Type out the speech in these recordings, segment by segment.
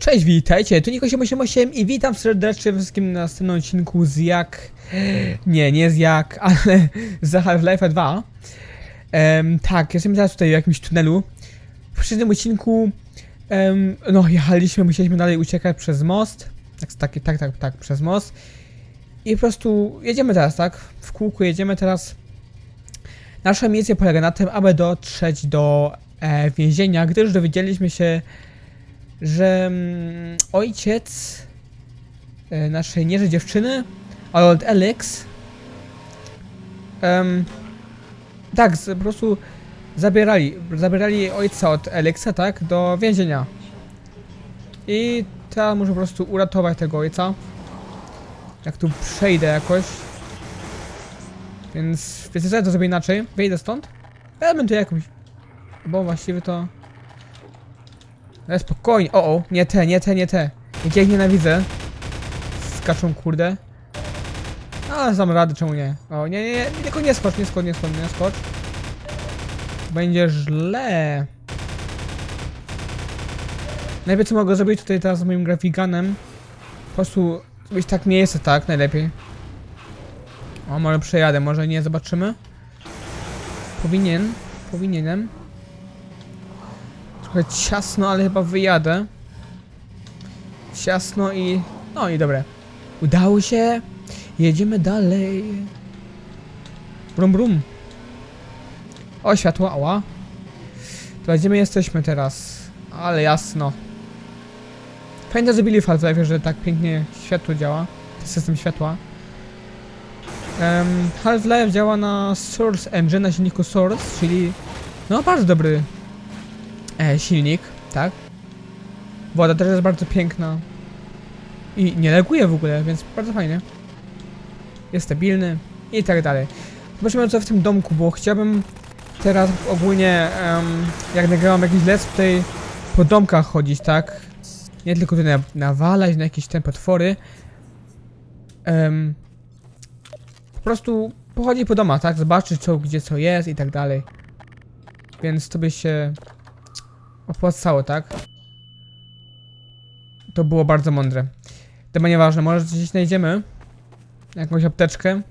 Cześć, witajcie, tu Niko888 i witam serdecznie wszystkim na następnym odcinku z jak... Nie, nie z jak, ale z Half-Life 2. Em, tak, jestem teraz tutaj w jakimś tunelu. W poprzednim odcinku, em, no jechaliśmy, musieliśmy dalej uciekać przez most. Tak, tak, tak, tak, tak, przez most. I po prostu jedziemy teraz, tak? W kółku jedziemy teraz. Nasza misja polega na tym, aby dotrzeć do e, więzienia, gdyż dowiedzieliśmy się, że mm, ojciec e, naszej nieży dziewczyny, Old Alex, em, tak, po prostu zabierali, zabierali ojca od Alexa, tak, do więzienia. I teraz muszę po prostu uratować tego ojca. Jak tu przejdę jakoś. Więc, co, ja to zrobię inaczej. Wyjdę stąd. Tu jakąś... Bo właściwie to... Ale spokojnie. O, o, nie te, nie te, nie te. Jak ja ich nienawidzę. Skaczą, kurde. A, znam radę, czemu nie? O, nie, nie, nie, tylko nie skocz, nie skocz, nie skocz, nie skocz. Będzie źle. Najpierw co mogę zrobić tutaj teraz z moim grafikanem. Po prostu zrobić tak miejsce, tak, najlepiej. O, może przejadę, może nie, zobaczymy. Powinien, powinienem. Trochę ciasno, ale chyba wyjadę. Ciasno i... No i dobre. Udało się. Jedziemy dalej. Brum brum. O, światło, ała. To gdzie my jesteśmy teraz? Ale jasno. Fajnie zrobili w Half-Life, że tak pięknie światło działa. System światła. Um, Half-Life działa na Source Engine, na silniku Source, czyli no bardzo dobry e, silnik, tak? Woda też jest bardzo piękna. I nie leguje w ogóle, więc bardzo fajnie. Jest stabilny i tak dalej. Zobaczymy co w tym domku, bo chciałbym teraz ogólnie, em, jak nagrałam jakiś let's play, po domkach chodzić, tak? Nie tylko tutaj na, nawalać na jakieś te potwory. Em, po prostu pochodzić po domach, tak? Zobaczyć co, gdzie co jest i tak dalej. Więc to by się opłacało, tak? To było bardzo mądre. Chyba nieważne, może gdzieś znajdziemy jakąś apteczkę.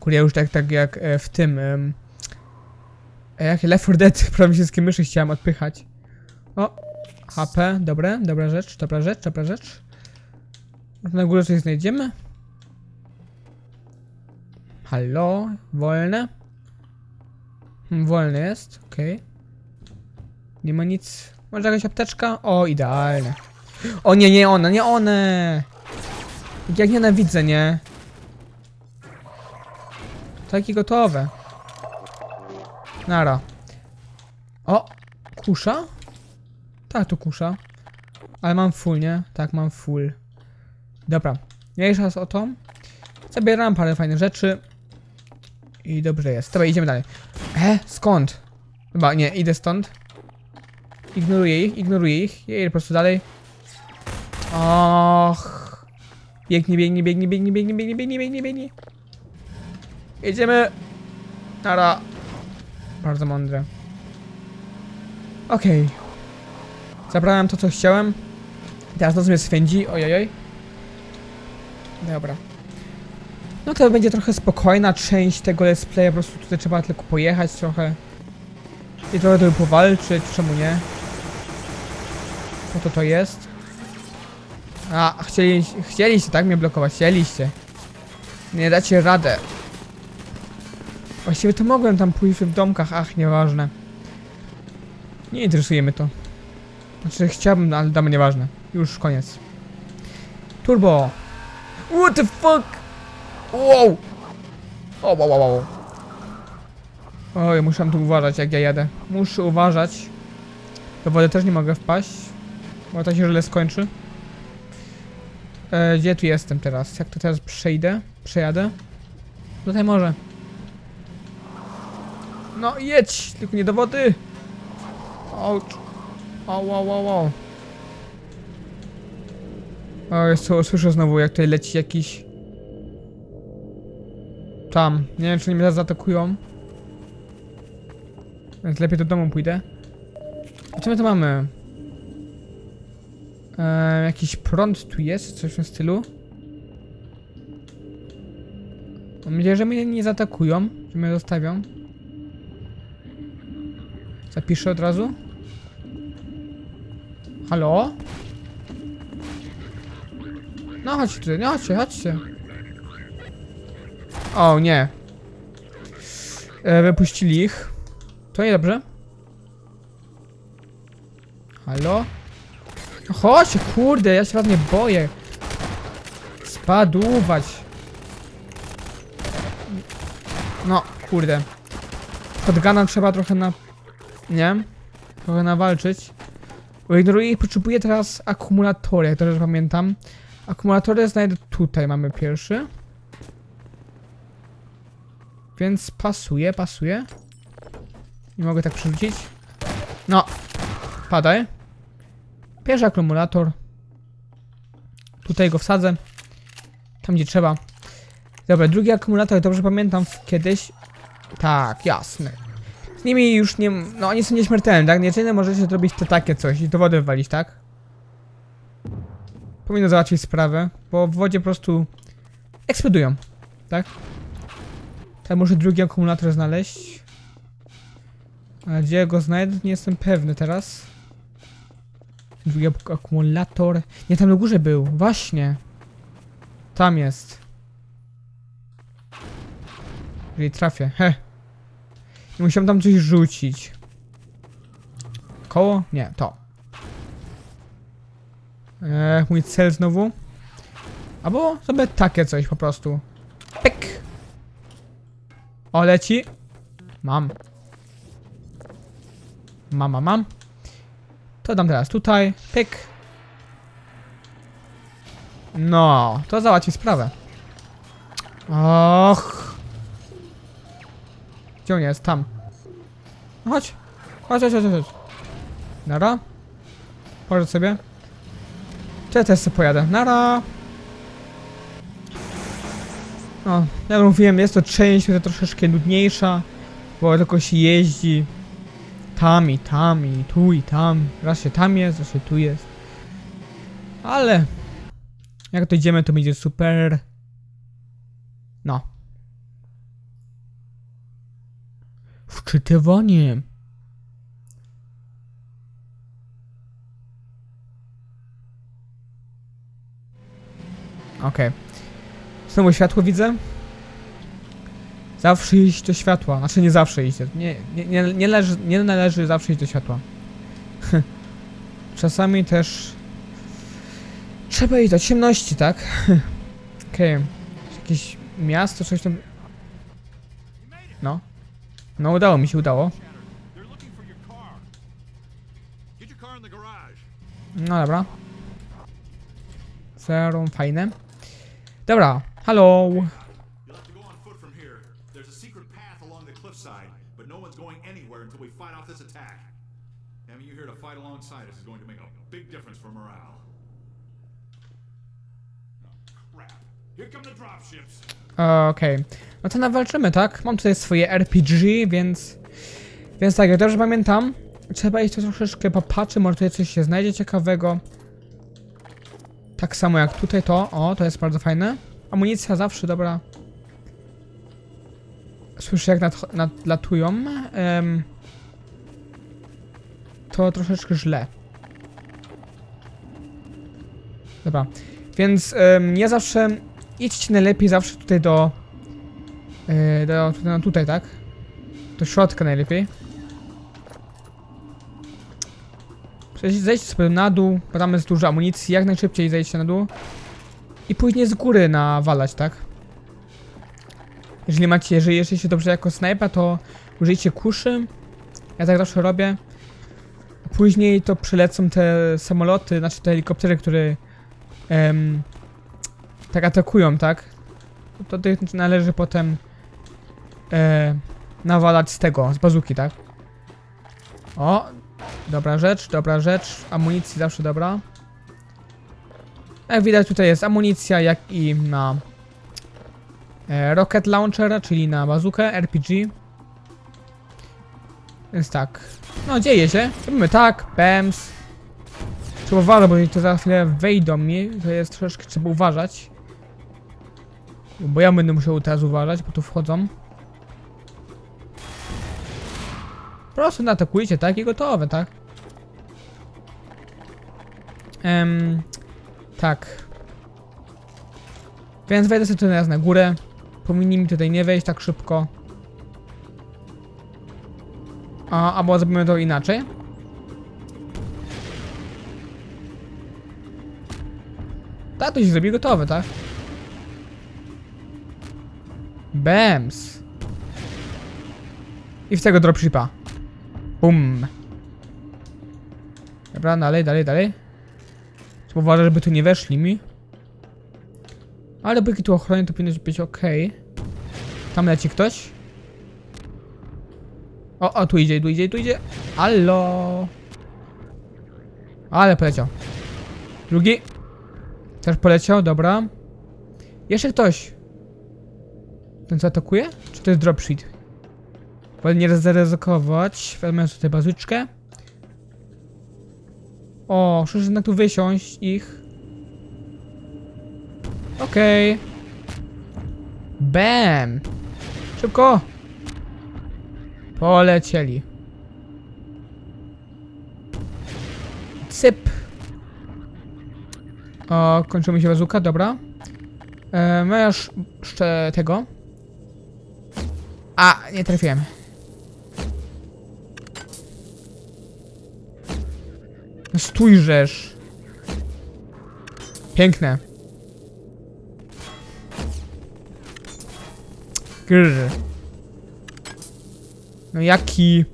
Kurde, ja już tak, tak jak e, w tym em, e, jak Left 4 Dead, prawie wszystkie myszy chciałem odpychać. O, HP, dobre, dobra rzecz, dobra rzecz, dobra rzecz. Na górze coś znajdziemy? Halo, wolne? Hmm, wolne jest, okej. Nie ma nic. Może jakaś apteczka? O, idealne. O nie, nie one, nie one! Jak nienawidzę, nie? Takie gotowe. Nara. O! Kusza? Tak, to kusza. Ale mam full, nie? Tak, mam full. Dobra. Mniejsza z o to. Zabieram parę fajnych rzeczy. I dobrze jest. Dobra, idziemy dalej. E, skąd? Chyba, nie, idę stąd. Ignoruję ich, ignoruję ich. Jedę po prostu dalej. Och. Biegnie, biegnie, biegnie, biegnie, biegnie, biegnie, biegnie, biegnie, biegnie. Jedziemy. Nara. Bardzo mądre. Okej. Zabrałem to, co chciałem. Teraz to, co mnie swędzi. Ojojoj. Dobra. No to będzie trochę spokojna część tego let's playa, po prostu tutaj trzeba tylko pojechać trochę. I trochę tu powalczyć, czemu nie? Po to to jest. A, chcieli, chcieliście tak mnie blokować, chcieliście. Nie dacie radę. Właściwie to mogłem tam pójść w domkach, ach, nieważne. Nie interesuje mnie to. Znaczy chciałbym, ale damy nieważne. Już koniec. Turbo! What the fuck? Wow! O, wow, wow, wow. Oj, muszę tu uważać jak ja jadę. Muszę uważać. Do wody też nie mogę wpaść. To się źle skończy. E, gdzie tu jestem teraz? Jak to teraz przejdę? Przejadę? Tutaj może. No jedź! Tylko nie do wody! Ouch! Au, au, au, au. O, jest to, słyszę znowu jak tutaj leci jakiś... Tam. Nie wiem, czy oni mnie zaatakują. Więc lepiej do domu pójdę. A co my tu mamy? E, jakiś prąd tu jest, coś w tym stylu. Mam nadzieję, że mnie nie zaatakują, że mnie zostawią. Zapiszę od razu. Halo? No chodźcie tutaj, no chodźcie, chodźcie. O, nie. E, wypuścili ich. To niedobrze. Halo? Chodźcie, kurde, ja się was nie boję. Spadłować. No, kurde. Shotguna trzeba trochę na... Nie? Trochę nawalczyć. Ignoruję i potrzebuję teraz akumulatory, jak dobrze pamiętam. Akumulatory znajdę tutaj, mamy pierwszy. Więc pasuje, pasuje. Nie mogę tak przerzucić. No. Padaj. Pierwszy akumulator. Tutaj go wsadzę. Tam gdzie trzeba. Dobra, drugi akumulator, dobrze pamiętam kiedyś. Tak, jasne. Z nimi już nie. No oni są nieśmiertelni, tak? Nieczyny możecie zrobić to takie coś i do wody wywalić, tak? Powinno załatwić sprawę, bo w wodzie po prostu eksplodują, tak? Tak, muszę drugi akumulator znaleźć. A gdzie go znajdę, nie jestem pewny teraz. Ak- akumulator. Nie, tam na górze był, właśnie. Tam jest. Jeżeli trafię, he. I musiałem tam coś rzucić. Koło? Nie, to. Eee, mój cel znowu. Albo sobie takie coś po prostu. Pyk. O, leci. Mam. Mama, mam. To dam teraz tutaj. Pyk. No, to załatwi sprawę. Och. Gdzie on jest? Tam. No chodź. Chodź, chodź, chodź, chodź. Nara. Poradź sobie. Czy ja też sobie pojadę? Nara. No, jak mówiłem, jest to część, która troszeczkę nudniejsza, bo tylko się jeździ tam i tam i tu i tam. Raz się tam jest, raz się tu jest. Ale jak to idziemy, to będzie super. No. Wczytywanie. Okej. Znowu światło widzę. Zawsze iść do światła. Znaczy nie zawsze iść. Nie, nie, nie, nie, leży, nie należy zawsze iść do światła. Czasami też trzeba iść do ciemności, tak? Okej. Jakieś miasto, coś tam. No. No udało mi się, udało. No dobra. Serum, fajne. Dobra, hello. Fight alongside us is going to make a big difference for morale. Oh. Okej. No to nawalczymy, tak? Mam tutaj swoje RPG, więc... Więc tak, jak dobrze pamiętam, trzeba iść troszeczkę popatrzeć, może tutaj coś się znajdzie ciekawego. Tak samo jak tutaj to, o, to jest bardzo fajne. Amunicja zawsze dobra. Słyszę jak nad, nadlatują. Em, to troszeczkę źle. Dobra, więc em, ja zawsze idźcie najlepiej zawsze tutaj do... Yy, do tutaj, no tutaj, tak? Do środka najlepiej. Zejdźcie sobie na dół, bo tam jest dużo amunicji, jak najszybciej zejdźcie na dół. I później z góry nawalać, tak? Jeżeli macie, jeżeli jesteście dobrze jako snajpa, to użyjcie kuszy. Ja tak zawsze robię. Później to przylecą te samoloty, znaczy te helikoptery, które em, tak atakują, tak? To tych należy potem e, nawalać z tego, z bazuki, tak? O, dobra rzecz, dobra rzecz. Amunicji zawsze dobra. Jak widać tutaj jest amunicja, jak i na e, rocket launcher, czyli na bazukę RPG. Więc tak. No dzieje się. Robimy tak, BEMS. Trzeba uważać, bo oni to za chwilę wejdą mi, to jest troszeczkę trzeba uważać. Bo ja będę musiał teraz uważać, bo tu wchodzą. Po prostu naatakujcie, tak? I gotowe, tak? Em, tak. Więc wejdę sobie tu teraz na górę. Powinni mi tutaj nie wejść tak szybko. A, albo zrobimy to inaczej. Tak, to się zrobi gotowe, tak? Bems. I w tego dropshipa. Bum. Dobra, dalej, dalej, dalej. Trzeba żeby tu nie weszli mi. Ale póki tu ochronię, to powinno być ok. Tam leci ktoś. O, o, tu idzie, tu idzie, tu idzie. Allo. Ale poleciał. Drugi. Też poleciał, dobra. Jeszcze ktoś. Ten co atakuje? Czy to jest dropship? Wolę nie zaryzykować. Wezmę tutaj bazyczkę. O, muszę jednak tu wysiąść ich. Okej. Bam! Szybko! Polecieli. Cyp. O, kończyło mi się bazuka, dobra. E, masz jeszcze tego. A, nie trafiłem. No. Piękne. Grr. No jaki...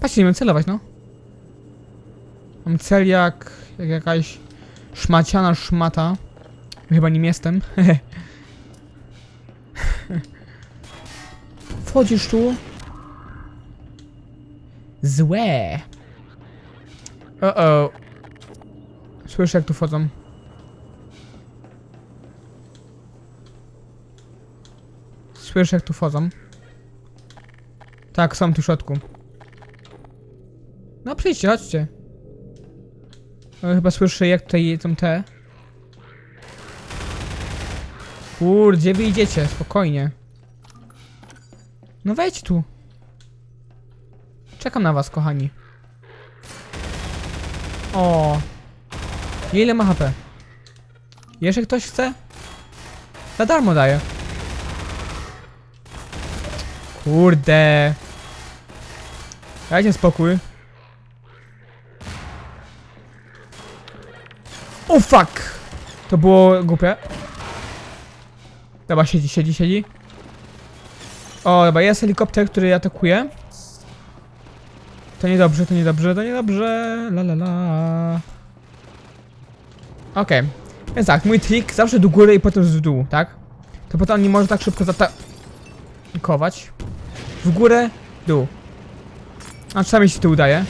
Patrzcie, nie wiem celować, no. Mam cel jak, jak jakaś szmaciana szmata. Chyba nim jestem. Wchodzisz tu. Złe. O o. Słyszę jak tu wchodzą. Słyszę jak tu wchodzą. Tak, są tu w środku. No przyjdźcie, chodźcie. No, chyba słyszę jak tutaj są te. Kur, gdzie wy idziecie? Spokojnie. No wejdź tu. Czekam na was, kochani. O. Ile ma HP? Jeszcze ktoś chce? Za darmo daję. Kurde. Dajcie spokój. O fuck! To było głupie. Dobra, siedzi, siedzi, siedzi. O, dobra, jest helikopter, który atakuje. To niedobrze, to niedobrze, to niedobrze. La la la. Okej. Więc tak, mój trik zawsze do góry i potem w dół, tak? To potem on nie może tak szybko zaatakować. W górę, dół. A czasami się to udaje.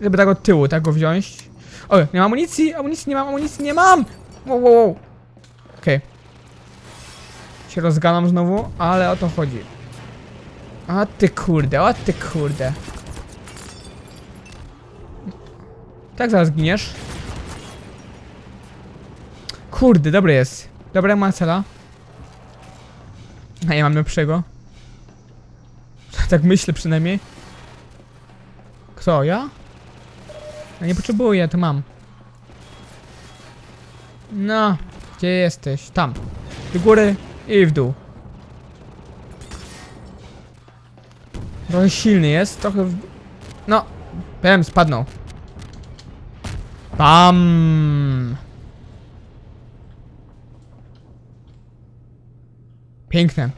Żeby tak od tyłu, tak go wziąć. O, nie mam amunicji, amunicji nie mam, amunicji nie mam! Wow, wow, wow. Okej. Się rozganam znowu, ale o to chodzi. A ty kurde, o ty kurde. Tak zaraz giniesz. Kurde, dobry jest. Dobra Marcela. A ja mam lepszego. Tak myślę przynajmniej. Kto, ja? Ja nie potrzebuję, to mam. No, gdzie jesteś? Tam. Do góry i w dół. Trochę silny jest, trochę w... No, PM spadnął. Bam! Piękne.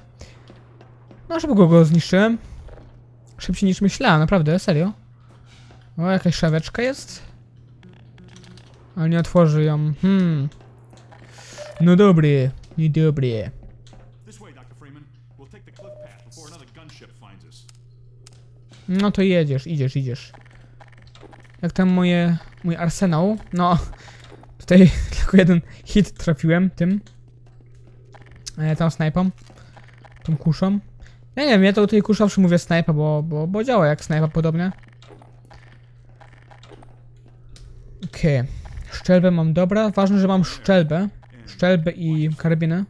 No, szybko go zniszczyłem. Szybciej niż myślałem, naprawdę, serio. O, jakaś szaweczka jest? Ale nie otworzy ją. Hmm. No dobry, nie dobry. No to jedziesz, idziesz, idziesz. Jak tam moje, mój arsenał? No, tutaj tylko jeden hit trafiłem tym. E, tą snajpą. Tą kuszą. Ja nie wiem, ja to tutaj kuszowszy mówię snajpa, bo, bo, bo działa jak snajpa podobnie. Okej. Okay. Szczelbę mam dobra. Ważne, że mam szczelbę. Szczelbę i karabinę.